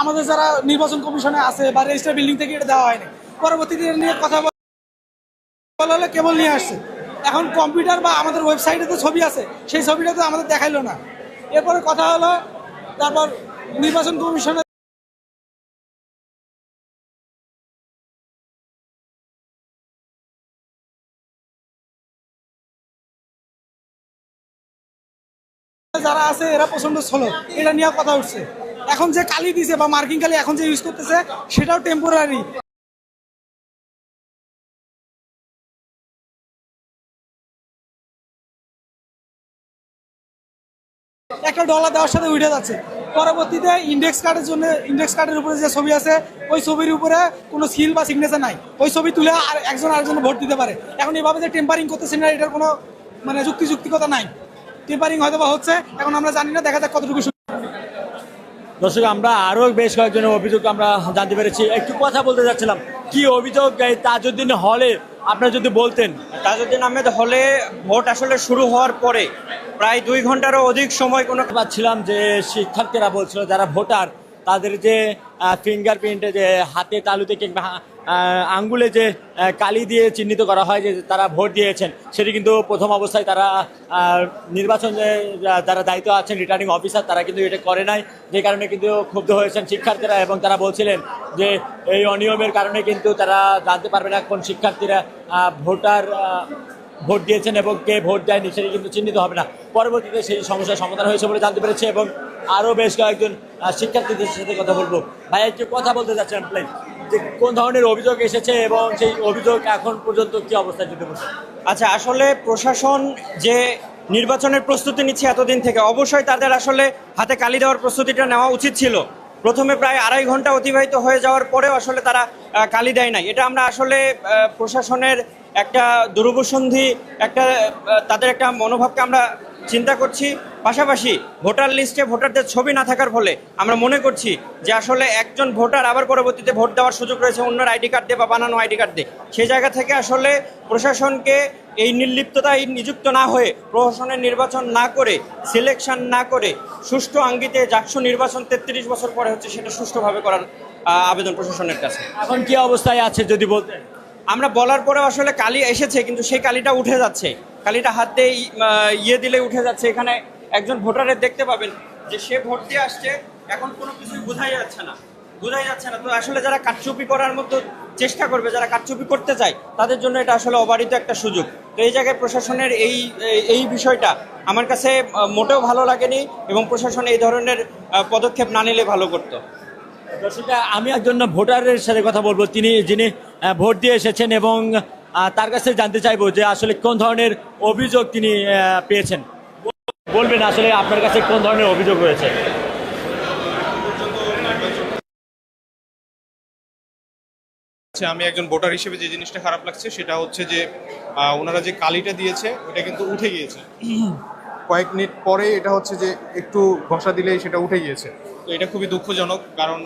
আমাদের যারা নির্বাচন কমিশনে আছে বা রেজিস্টার বিল্ডিং থেকে এটা দেওয়া হয়নি। পরবর্তীতে নিয়ে কথা বলা কেবল নিয়ে আসছে। এখন কম্পিউটার বা আমাদের ওয়েবসাইটে তো ছবি আছে, সেই ছবিটা তো আমাদের দেখাইলো না। এরপরে কথা হলো, তারপর নির্বাচন কমিশনে যারা আছে, এরা প্রচণ্ড স্লো এটা নিয়ে কথা উঠছে। এখন যে কালি দিছে বা মার্কিং কালি এখন যে ইউজ করতেছে, সেটাও টেম্পোরারি একটা ডলার দেওয়ার সাথে উঠে যাচ্ছে। পরবর্তীতে ইন্ডেক্স কার্ডের জন্য ইন্ডেক্স কার্ডের উপরে যে ছবি আছে, ওই ছবির উপরে কোনো সিল বা সিগনেচার নাই। ওই ছবি তুলে আর একজন আরেকজন ভোট দিতে পারে। এখন এভাবে যে টেম্পারিং করতেছে না, এটার কোনো মানে যুক্তি যুক্তিকতা নাই। টেম্পারিং হয়তো বা হচ্ছে, এখন আমরা জানি না, দেখা যাক কতটুকু। দর্শক আমরা আরও বেশ কয়েকজনের অভিযোগ আমরা জানতে পেরেছি। একটু কথা বলতে যাচ্ছিলাম কি অভিযোগ? তাজউদ্দিন হলে আপনারা যদি বলতেন। তাজউদ্দিন আহমেদ হলে ভোট আসলে শুরু হওয়ার পরে প্রায় দুই ঘন্টারও অধিক সময় কোনো পাচ্ছিলাম যে শিক্ষার্থীরা বলছিল যারা ভোটার তাদের যে ফিঙ্গারপ্রিন্টে যে হাতে তালুতে কিংবা আঙ্গুলে যে কালি দিয়ে চিহ্নিত করা হয় যে তারা ভোট দিয়েছেন, সেটি কিন্তু প্রথম অবস্থায় তারা নির্বাচনে যারা দায়িত্ব আছেন রিটার্নিং অফিসার তারা কিন্তু এটা করে নাই। যে কারণে কিন্তু ক্ষুব্ধ হয়েছেন শিক্ষার্থীরা এবং তারা বলছিলেন যে এই অনিয়মের কারণে কিন্তু তারা জানতে পারবে না কোন শিক্ষার্থীরা ভোটার ভোট দিয়েছেন এবং কে ভোট দেয়নি, সেটি কিন্তু চিহ্নিত হবে না। পরবর্তীতে সেই সমস্যার সমাধান হয়েছে বলে জানতে পেরেছে এবং আরও বেশ কয়েকজন শিক্ষার্থীদের সাথে কথা বলব। ভাই একটু কথা বলতে যাচ্ছেন প্লিজ যে কোন ধরনের অভিযোগ এসেছে এবং সেই অভিযোগ এখন পর্যন্ত কি অবস্থায় যদি বলছেন আচ্ছা আসলে প্রশাসন যে নির্বাচনের প্রস্তুতি নিচ্ছে এতদিন থেকে, অবশ্যই তাদের আসলে হাতে কালি দেওয়ার প্রস্তুতিটা নেওয়া উচিত ছিল। প্রথমে প্রায় আড়াই ঘণ্টা অতিবাহিত হয়ে যাওয়ার পরেও আসলে তারা কালি দেয় নাই। এটা আমরা আসলে প্রশাসনের একটা দুরবসন্ধি, একটা তাদের একটা মনোভাবকে আমরা চিন্তা করছি। পাশাপাশি ভোটার লিস্টে ভোটারদের ছবি না থাকার ফলে আমরা মনে করছি যে আসলে একজন ভোটার আবার পরবর্তীতে ভোট দেওয়ার সুযোগ রয়েছে অন্যের আইডি কার্ড দিয়ে বা বানানো আইডি কার্ড দিয়ে। সেই জায়গা থেকে আসলে প্রশাসনকে এই নির্লিপ্ততায় নিযুক্ত না হয়ে প্রশাসনের নির্বাচন না করে সিলেকশন না করে সুষ্ঠু আঙ্গিতে জাকসু নির্বাচন তেত্রিশ বছর পরে হচ্ছে সেটা সুষ্ঠুভাবে করার আবেদন প্রশাসনের কাছে। এখন কি অবস্থায় আছে যদি বলতেন আমরা বলার পরেও আসলে কালি এসেছে কিন্তু সেই কালিটা উঠে যাচ্ছে। কালিটা হাতে ইয়ে দিলে উঠে যাচ্ছে। এখানে একজন ভোটারের দেখতে পাবেন যে সে ভোট দিয়ে আসছে, এখন কোনো কিছুই বোঝাই যাচ্ছে না। বোঝাই যাচ্ছে না। তো আসলে যারা কারচুপি করার মতো চেষ্টা করবে, যারা কারচুপি করতে চায়, তাদের জন্য এটা আসলে অবারিত একটা সুযোগ। তো এই জায়গায় প্রশাসনের এই- এই বিষয়টা আমার কাছে মোটেও ভালো লাগেনি এবং প্রশাসন এই ধরনের পদক্ষেপ না নিলে ভালো করতো। দর্শকরা আমি একজন ভোটারের সাথে কথা বলব। তিনি, যিনি ভোট দিয়ে এসেছেন এবং তার কাছে জানতে চাইব যে আসলে কোন ধরনের অভিযোগ তিনি পেয়েছেন। বলবেন আসলে আপনার কাছে কোন ধরনের অভিযোগ রয়েছে? আমি একজন ভোটার হিসেবে যে জিনিসটা খারাপ লাগছে সেটা হচ্ছে যে ওনারা যে কালিটা দিয়েছে, ওটা কিন্তু উঠে গিয়েছে। কয়েক মিনিট পরে এটা হচ্ছে যে একটু ঘষা দিলেই সেটা উঠে গিয়েছে। তো এটা খুবই দুঃখজনক, কারণ,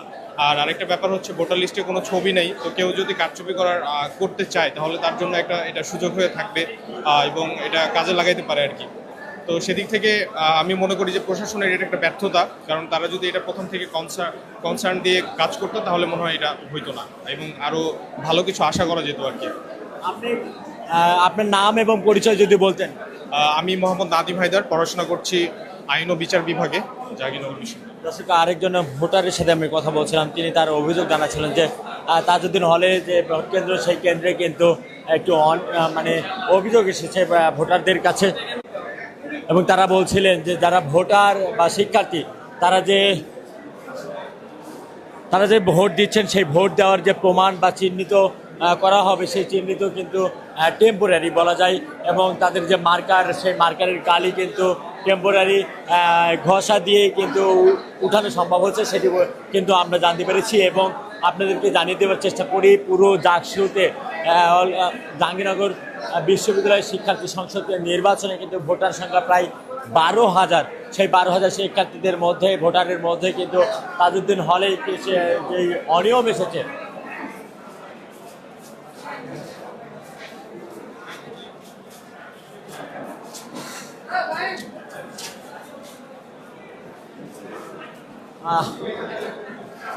আর আরেকটা ব্যাপার হচ্ছে ভোটার লিস্টে কোনো ছবি নেই, তো কেউ যদি কারচুপি করার করতে চায়, তাহলে তার জন্য একটা এটা সুযোগ হয়ে থাকবে এবং এটা কাজে লাগাইতে পারে আর কি। তো সেদিক থেকে আমি মনে করি যে প্রশাসনের এটা একটা ব্যর্থতা কারণ তারা যদি এটা প্রথম থেকে কনসার্ন কনসার্ন দিয়ে কাজ করতো তাহলে মনে হয় এটা হইতো না এবং আরও ভালো কিছু আশা করা যেত আর কি। আপনি আপনার নাম এবং পরিচয় যদি বলতেন। আমি মোহাম্মদ নাদিম হায়দার পড়াশোনা করছি আইন ও বিচার বিভাগে জাহাঙ্গীরনগর বিশ্ববিদ্যালয়। দর্শক আরেকজন ভোটারের সাথে আমি কথা বলছিলাম তিনি তার অভিযোগ জানাচ্ছিলেন যে তাজউদ্দিন হলে যে ভোট কেন্দ্র সেই কেন্দ্রে কিন্তু একটু অন- মানে অভিযোগ এসেছে ভোটারদের কাছে। এবং তারা বলছিলেন যে যারা ভোটার বা শিক্ষার্থী, তারা যে তারা যে ভোট দিচ্ছেন, সেই ভোট দেওয়ার যে প্রমাণ বা চিহ্নিত করা হবে, সেই চিহ্নিত কিন্তু টেম্পোরারি বলা যায়। এবং তাদের যে মার্কার সেই মার্কারের কালি কিন্তু টেম্পোরারি ঘষা দিয়ে কিন্তু উঠানো সম্ভব হচ্ছে, সেটি কিন্তু আমরা জানতে পেরেছি। এবং আপনাদেরকে জানিয়ে দেওয়ার চেষ্টা করি, পুরো জাকসুতে জাহাঙ্গীরনগর বিশ্ববিদ্যালয় শিক্ষার্থী সংসদের নির্বাচনে কিন্তু ভোটার সংখ্যা প্রায় বারো হাজার। সেই বারো হাজার শিক্ষার্থীদের মধ্যে, ভোটারের মধ্যে কিন্তু তাজউদ্দিন হলে যে অনিয়ম এসেছে?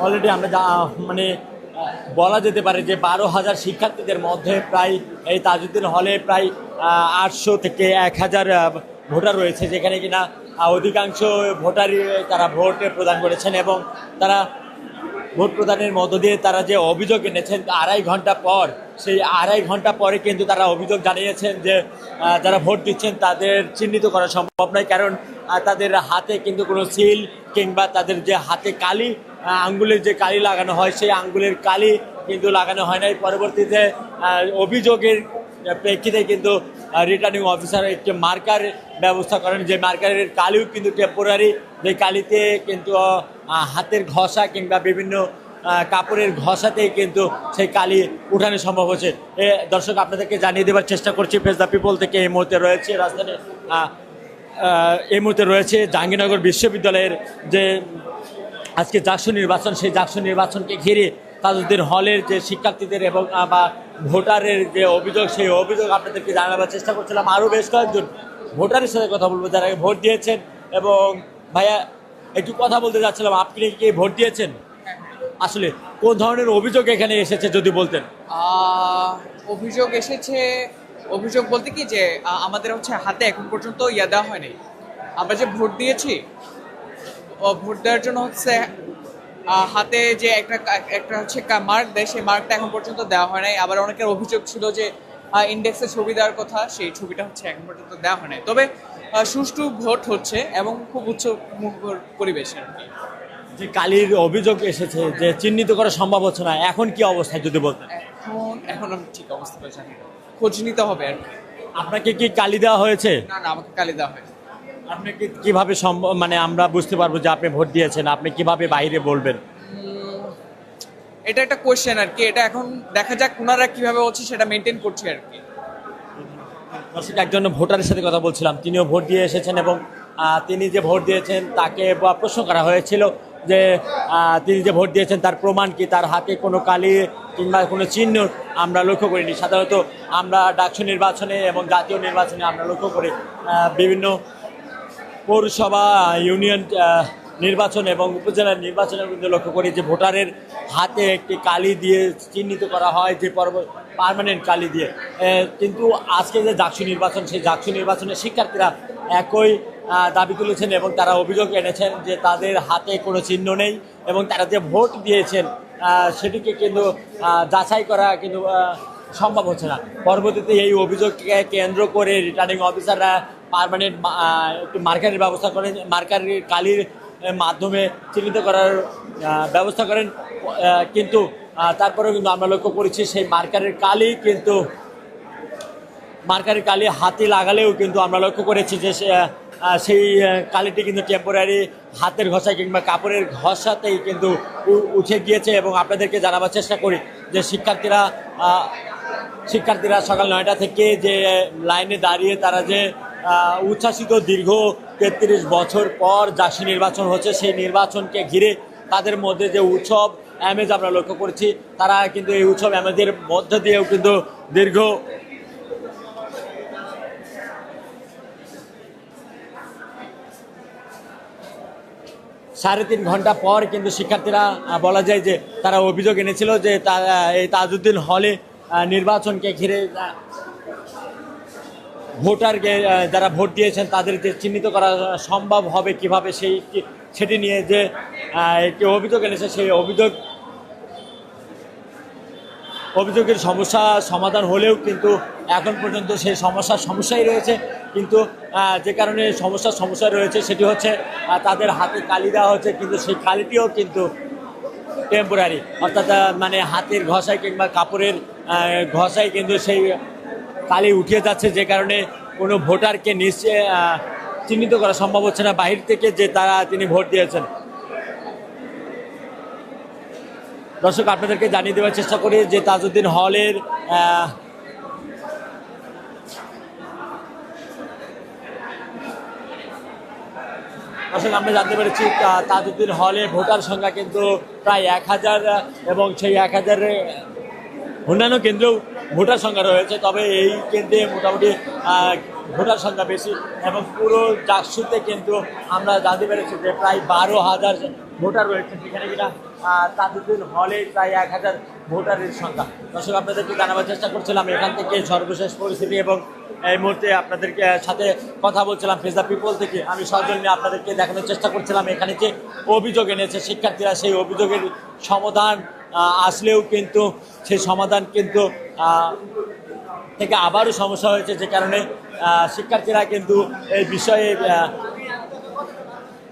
অলরেডি আমরা মানে বলা যেতে পারে যে বারো হাজার শিক্ষার্থীদের মধ্যে প্রায় এই তাজউদ্দিন হলে প্রায় আটশো থেকে এক হাজার ভোটার রয়েছে, যেখানে কিনা অধিকাংশ ভোটারই তারা ভোট প্রদান করেছেন এবং তারা ভোট প্রদানের মধ্য দিয়ে তারা যে অভিযোগ এনেছেন আড়াই ঘণ্টা পর, সেই আড়াই ঘণ্টা পরে কিন্তু তারা অভিযোগ জানিয়েছেন যে যারা ভোট দিচ্ছেন তাদের চিহ্নিত করা সম্ভব নয়, কারণ তাদের হাতে কিন্তু কোনো সিল কিংবা তাদের যে হাতে কালি আঙ্গুলের যে কালি লাগানো হয়, সেই আঙ্গুলের কালি কিন্তু লাগানো হয় নাই। পরবর্তীতে অভিযোগের প্রেক্ষিতে কিন্তু রিটার্নিং অফিসার একটি মার্কার ব্যবস্থা করেন। যে মার্কারের কালিও কিন্তু টেম্পোরারি যে কালিতে কিন্তু হাতের ঘষা কিংবা বিভিন্ন কাপড়ের ঘষাতেই কিন্তু সেই কালি উঠানো সম্ভব হচ্ছে এ, দর্শক, আপনাদেরকে জানিয়ে দেওয়ার চেষ্টা করছি ফেস দ্য পিপল থেকে এই মুহূর্তে রয়েছে, রাজধানী এই মুহূর্তে রয়েছে জাহাঙ্গীরনগর বিশ্ববিদ্যালয়ের যে আজকে জাকসু নির্বাচন, সেই জাকসু নির্বাচনকে ঘিরে তাজউদ্দিন হলের যে শিক্ষার্থীদের এবং বা ভোটারের যে অভিযোগ, সেই অভিযোগ আপনাদেরকে জানাবার চেষ্টা করছিলাম। আরও বেশ কয়েকজন ভোটারের সাথে কথা বলব যারা ভোট দিয়েছেন এবং ভাইয়া একটু কথা বলতে যাচ্ছিলাম, আপনি কি ভোট দিয়েছেন? আসলে কোন ধরনের অভিযোগ এখানে এসেছে যদি বলতেন? অভিযোগ এসেছে, অভিযোগ বলতে কি যে আমাদের হচ্ছে হাতে এখন পর্যন্ত ইয়া দেওয়া হয়নি। আমরা যে ভোট দিয়েছি ভোট দেওয়ার জন্য হচ্ছে হাতে যে একটা একটা হচ্ছে মার্ক দেয় সেই মার্কটা এখন পর্যন্ত দেওয়া হয় নাই। আবার অনেকের অভিযোগ ছিল যে ইন্ডেক্সে ছবি দেওয়ার কথা সেই ছবিটা হচ্ছে এখন পর্যন্ত দেওয়া হয় নাই। তবে সুষ্ঠু ভোট হচ্ছে এবং খুব উচ্চ মুখর পরিবেশ আর কি। যে কালির অভিযোগ এসেছে যে চিহ্নিত করা সম্ভব হচ্ছে না এখন কি অবস্থায় যদি বলতেন? এখন এখন আমি ঠিক অবস্থা জানি খোঁজ নিতে হবে আর কি। আপনাকে কি কালি দেওয়া হয়েছে? না না আমাকে কালি দেওয়া হয় আপনি কি কীভাবে সম্ভব মানে আমরা বুঝতে পারব যে আপনি ভোট দিয়েছেন আপনি কীভাবে বাইরে বলবেন? এটা একটা কোয়েশ্চেন আর কি। এটা এখন দেখা যাক ওনারা কীভাবে হচ্ছে সেটা মেনটেন করছে আর কি। দর্শক একজন ভোটারের সাথে কথা বলছিলাম। তিনিও ভোট দিয়ে এসেছেন এবং তিনি যে ভোট দিয়েছেন তাকে প্রশ্ন করা হয়েছিল যে তিনি যে ভোট দিয়েছেন তার প্রমাণ কি? তার হাতে কোনো কালি কিংবা কোনো চিহ্ন আমরা লক্ষ্য করিনি। সাধারণত আমরা ডাকসু নির্বাচনে এবং জাতীয় নির্বাচনে আমরা লক্ষ্য করি বিভিন্ন পৌরসভা, ইউনিয়ন নির্বাচন এবং উপজেলার নির্বাচনের মধ্যে লক্ষ্য করি যে ভোটারের হাতে একটি কালি দিয়ে চিহ্নিত করা হয়, যে পর্ব পার্মানেন্ট কালি দিয়ে। কিন্তু আজকে যে জাকসু নির্বাচন, সেই জাকসু নির্বাচনে শিক্ষার্থীরা একই দাবি তুলেছেন এবং তারা অভিযোগ এনেছেন যে তাদের হাতে কোনো চিহ্ন নেই এবং তারা যে ভোট দিয়েছেন সেটিকে কিন্তু যাচাই করা কিন্তু সম্ভব হচ্ছে না। পরবর্তীতে এই অভিযোগকে কেন্দ্র করে রিটার্নিং অফিসাররা পারমানেন্ট একটু মার্কারের ব্যবস্থা করেন, মার্কারের কালির মাধ্যমে চিহ্নিত করার ব্যবস্থা করেন। কিন্তু তারপরেও কিন্তু আমরা লক্ষ্য করেছি সেই মার্কারের কালি কিন্তু, মার্কারের কালি হাতে লাগালেও কিন্তু আমরা লক্ষ্য করেছি যে সেই কালিটি কিন্তু টেম্পোরারি হাতের ঘষা কিংবা কাপড়ের ঘষাতেই কিন্তু উঠে গিয়েছে এবং আপনাদেরকে জানাবার চেষ্টা করি যে শিক্ষার্থীরা শিক্ষার্থীরা সকাল নয়টা থেকে যে লাইনে দাঁড়িয়ে তারা যে উচ্ছ্বাসিত দীর্ঘ তেত্রিশ বছর পর জাসি নির্বাচন হচ্ছে, সেই নির্বাচনকে ঘিরে তাদের মধ্যে যে উৎসব অ্যামেজ আমরা লক্ষ্য করেছি, তারা কিন্তু এই উৎসব অ্যামেজের মধ্য দিয়েও কিন্তু দীর্ঘ সাড়ে তিন ঘণ্টা পর কিন্তু শিক্ষার্থীরা বলা যায় যে তারা অভিযোগ এনেছিল যে এই তাজউদ্দিন হলে নির্বাচনকে ঘিরে আহ, ভোটারকে যারা ভোট দিয়েছেন তাদের যে চিহ্নিত করা সম্ভব হবে কীভাবে সেই সেটি নিয়ে যে একটি অভিযোগ এনেছে সেই অভিযোগ অভিযোগের সমস্যা সমাধান হলেও কিন্তু এখন পর্যন্ত সেই সমস্যার সমস্যাই রয়েছে। কিন্তু যে কারণে সমস্যার সমস্যা রয়েছে সেটি হচ্ছে তাদের হাতে কালি দেওয়া হচ্ছে কিন্তু সেই কালিটিও কিন্তু টেম্পোরারি অর্থাৎ মানে হাতের ঘষায় কিংবা কাপড়ের ঘষায় কিন্তু সেই কালি উঠিয়ে যাচ্ছে যে কারণে কোনো ভোটারকে নিশ্চয় চিহ্নিত করা সম্ভব হচ্ছে না। বাহির থেকে যে তারা তিনি ভোট দিয়েছেন। দর্শক, আপনাদেরকে জানিয়ে দেওয়ার চেষ্টা করি যে তাজউদ্দিন হলের দর্শক, আমরা জানতে পেরেছি তাজউদ্দিন হলে ভোটার সংখ্যা কিন্তু প্রায় এক হাজার, এবং সেই এক হাজারের অন্যান্য কেন্দ্রেও ভোটার সংখ্যা রয়েছে, তবে এই কেন্দ্রে মোটামুটি ভোটার সংখ্যা বেশি এবং পুরো জাকসুতে কিন্তু আমরা জানতে পেরেছি যে প্রায় বারো হাজার ভোটার রয়েছে। যেখানে কিনা তাজউদ্দিন হলে প্রায় এক হাজার ভোটারের সংখ্যা। দর্শক, আপনাদেরকে জানাবার চেষ্টা করছিলাম, এখান থেকে সর্বশেষ পরিস্থিতি এবং এই মুহূর্তে আপনাদেরকে সাথে কথা বলছিলাম ফেস দ্য পিপল থেকে। আমি সজন্য আপনাদেরকে দেখানোর চেষ্টা করছিলাম, এখানে যে অভিযোগ এনেছে শিক্ষার্থীরা, সেই অভিযোগের সমাধান আসলেও কিন্তু, সেই সমাধান কিন্তু থেকে আবারও সমস্যা হয়েছে যে কারণে শিক্ষার্থীরা কিন্তু এই বিষয়ে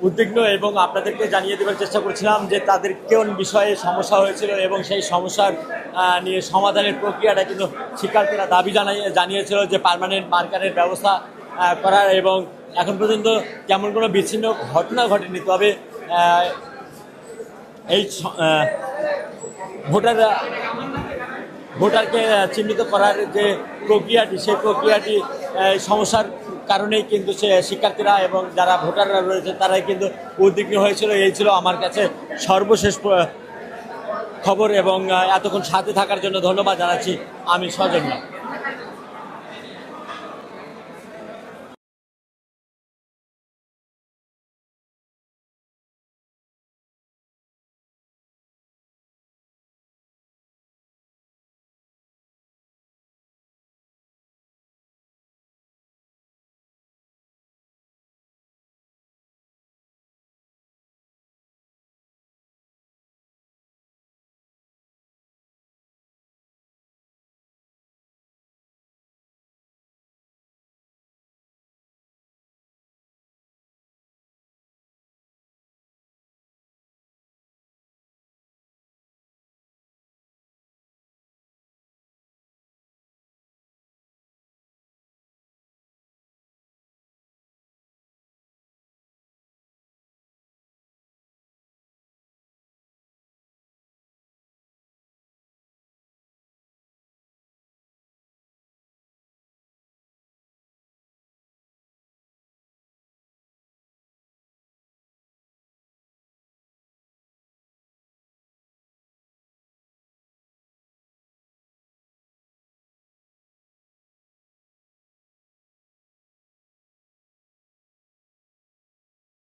উদ্বিগ্ন এবং আপনাদেরকে জানিয়ে দেওয়ার চেষ্টা করছিলাম যে তাদের কোন বিষয়ে সমস্যা হয়েছিল এবং সেই সমস্যার নিয়ে সমাধানের প্রক্রিয়াটা কিন্তু শিক্ষার্থীরা দাবি জানাই, জানিয়েছিল যে পার্মানেন্ট মার্কারের ব্যবস্থা করার এবং এখন পর্যন্ত তেমন কোনো বিচ্ছিন্ন ঘটনা ঘটেনি। তবে এই ভোটাররা ভোটারকে চিহ্নিত করার যে প্রক্রিয়াটি, সেই প্রক্রিয়াটি সমস্যার কারণেই কিন্তু সে শিক্ষার্থীরা এবং যারা ভোটাররা রয়েছে, তারাই কিন্তু উদ্বিগ্ন হয়েছিল। এই ছিল আমার কাছে সর্বশেষ খবর এবং এতক্ষণ সাথে থাকার জন্য ধন্যবাদ জানাচ্ছি। আমি সজন্য।